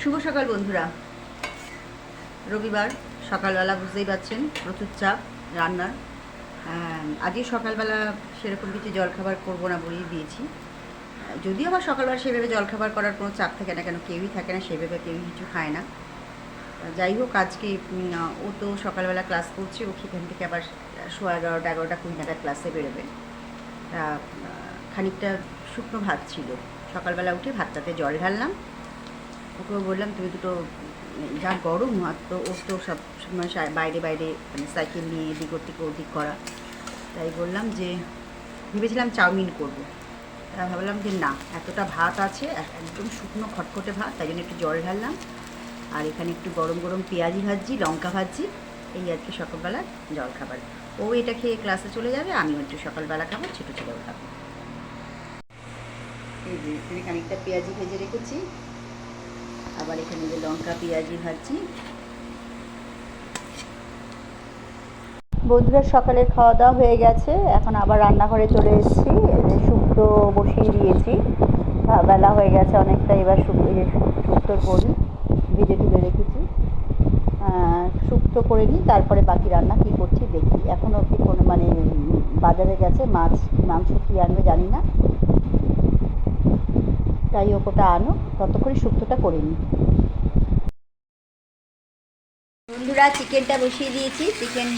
শুভ সকাল, বন্ধুরা। রবিবার, সকালবেলা বুঝতেই পারছেন, প্রচুর চাপ রান্নার। আজকে সকালবেলা সেরকম কিছু জলখাবার করব না বলেই দিয়েছি। যদিও আবার সকালবেলা সেভাবে জলখাবার করার কোনো চাপ থাকে না, কেন কেউই থাকে না, সেভাবে কেউই কিছু খায় না। যাই হোক, আজকে ও তো সকালবেলা ক্লাস করছে, ও সেখান থেকে আবার সোয়া এগারোটা এগারোটা কুড়ি নাগাদ ক্লাসে বেরোবে। খানিকটা শুকনো ভাত ছিল। সকালবেলা উঠে ভাতটাতে জল ঢাললাম ওকেও বললাম, তুমি দুটো, যা গরম হাত তো ওর তো সব সময় বাইরে বাইরে মানে সাইকেল নিয়ে এদিক ওর থেকে ওদিক করা। তাই বললাম যে, ভেবেছিলাম চাউমিন করব। তা ভাবলাম যে না, এতটা ভাত আছে একদম শুকনো খটখটে ভাত, তাই জন্য একটু জল ঢাললাম। আর এখানে একটু গরম গরম পেঁয়াজি ভাজছি, লঙ্কা ভাজছি, এই আজকে সকালবেলা জল খাবার ও এটা খেয়ে ক্লাসে চলে যাবে আমি একটু সকালবেলা খাব, ছোটো ছেলেও খাব। এই যে, এখানে খানিকটা পেঁয়াজি ভেজে রেখেছি। আবার এখানে যে লঙ্কা, পেঁয়াজি ভাজছি। বন্ধুরা, সকালের খাওয়া দাওয়া হয়ে গেছে। এখন আবার রান্নাঘরে চলে এসেছি। শুক্তো বসিয়ে দিয়েছি। বেলা হয়ে গেছে অনেকটা। এবার শুক্তোর বড়ি ভেজে তুলে রেখেছি। শুক্তো করে নিই, তারপরে বাকি রান্না কী করছি দেখি। এখনও কি কোনো মানে বাজারে গেছে মাছ, মাংস কী আনবে জানি না। তাই ওটা আনো ততক্ষণে শুক্তোটা করে নিই। বন্ধুরা, চিকেনটা বসিয়ে দিয়েছি। চিকেন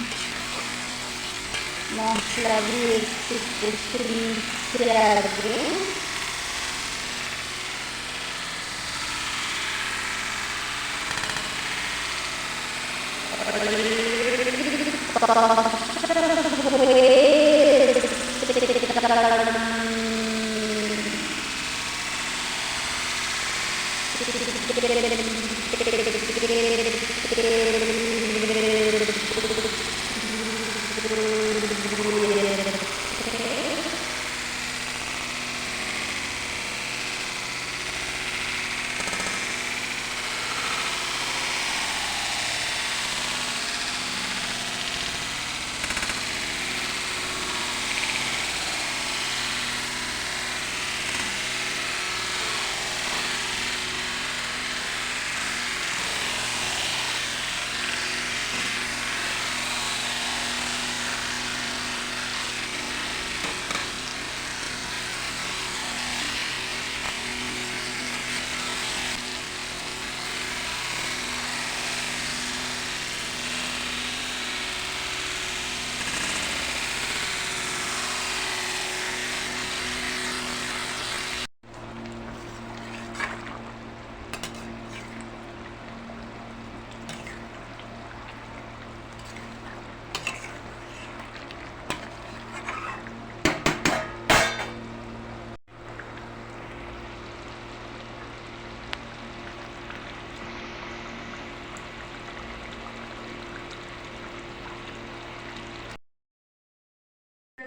মশলা দিয়ে একটু কষে নিতে ということで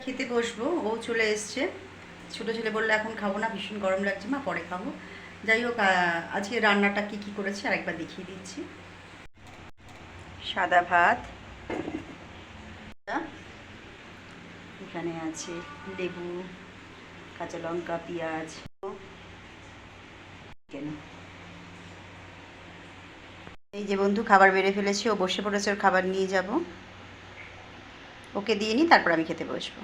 খেতে বসবো। ও চলে এসছে। ছোটো ছেলে বলল, এখন খাব না, ভীষণ গরম লাগছে, মা, পরে খাব। যাই হোক আজকে রান্নাটা কি কি করেছি আরেকবার দেখিয়ে দিচ্ছি। সাদা ভাত। এখানে আছে লেবু, কাঁচা লঙ্কা, পেঁয়াজ। চিকেন। এই যে বন্ধু, খাবার বেড়ে ফেলেছি, ও বসে পড়েছে, ওর খাবার নিয়ে যাব। ওকে দিয়ে নিই তারপর আমি খেতে বসবো।